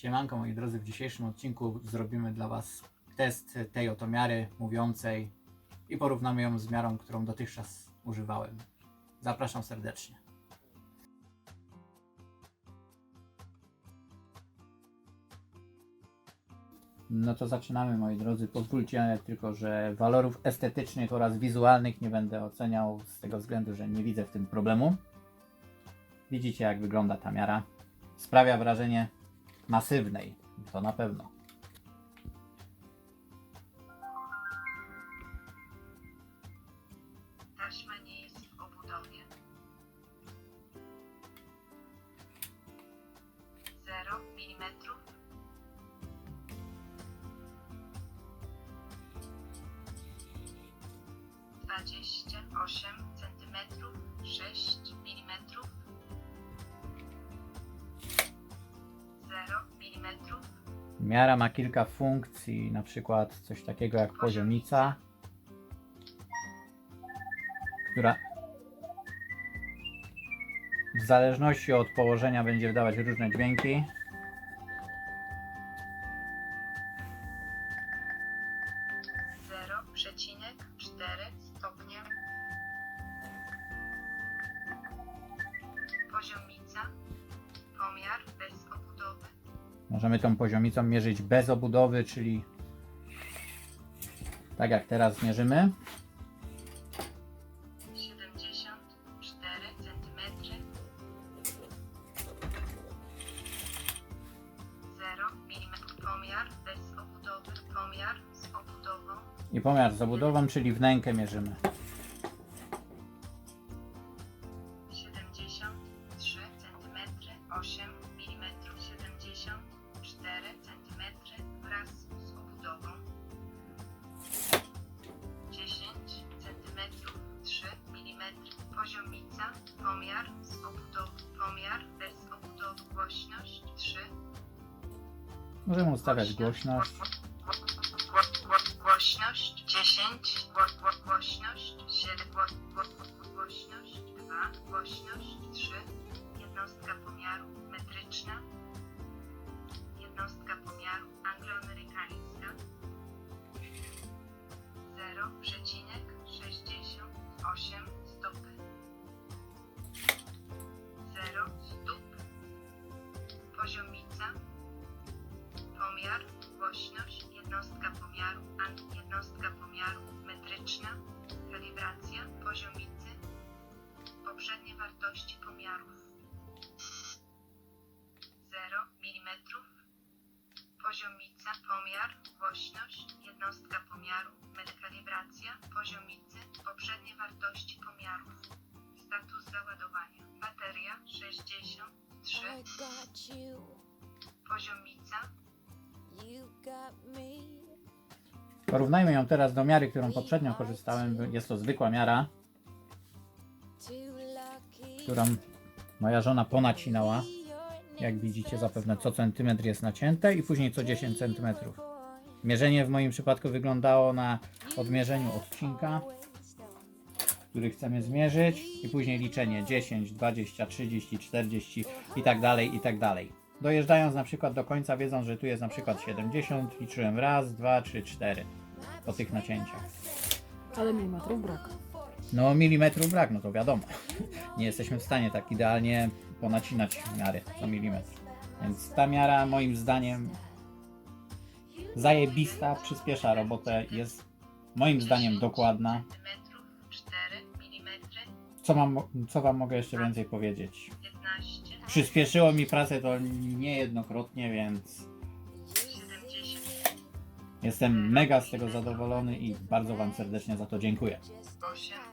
Siemanko moi drodzy, w dzisiejszym odcinku zrobimy dla Was test tej oto miary mówiącej i porównamy ją z miarą, którą dotychczas używałem. Zapraszam serdecznie. No to zaczynamy moi drodzy. Pozwólcie tylko, że walorów estetycznych oraz wizualnych nie będę oceniał z tego względu, że nie widzę w tym problemu. Widzicie jak wygląda ta miara. Sprawia wrażenie masywnej, to na pewno. Taśma nie jest w obudowie. 0 mm. Dwadzieścia osiem centymetrów, sześć milimetrów, Miara ma kilka funkcji, na przykład coś takiego jak poziomica, która w zależności od położenia będzie wydawać różne dźwięki. Możemy tą poziomicą mierzyć bez obudowy, czyli tak jak teraz mierzymy. 74 centymetry. 0 mm. Pomiar bez obudowy, pomiar z obudową, I pomiar z obudową, czyli wnękę mierzymy. Możemy ustawiać głośność. Metryczna, kalibracja poziomicy, poprzednie wartości pomiarów. 0 mm, poziomica, pomiar, głośność, jednostka pomiaru, kalibracja poziomicy, poprzednie wartości pomiarów, status załadowania, bateria 63, I got you, poziomica you got me. Porównajmy ją teraz do miary, którą poprzednio korzystałem. Jest to zwykła miara, którą moja żona ponacinała. Jak widzicie, zapewne co centymetr jest nacięte i później co 10 centymetrów. Mierzenie w moim przypadku wyglądało na odmierzeniu odcinka, który chcemy zmierzyć i później liczenie 10, 20, 30, 40 i tak dalej, i tak dalej. Dojeżdżając na przykład do końca, wiedząc, że tu jest na przykład 70, liczyłem raz, dwa, trzy, cztery po tych nacięciach. Ale milimetrów brak. No milimetrów brak, no to wiadomo. Nie jesteśmy w stanie tak idealnie ponacinać miary co milimetr. Więc ta miara moim zdaniem zajebista, przyspiesza robotę, jest moim zdaniem dokładna. centymetrów, 4 mm, Co, mam, co wam mogę jeszcze więcej powiedzieć? 15, Przyspieszyło mi pracę to niejednokrotnie, więc 70, jestem mega z tego zadowolony i bardzo wam serdecznie za to dziękuję. 8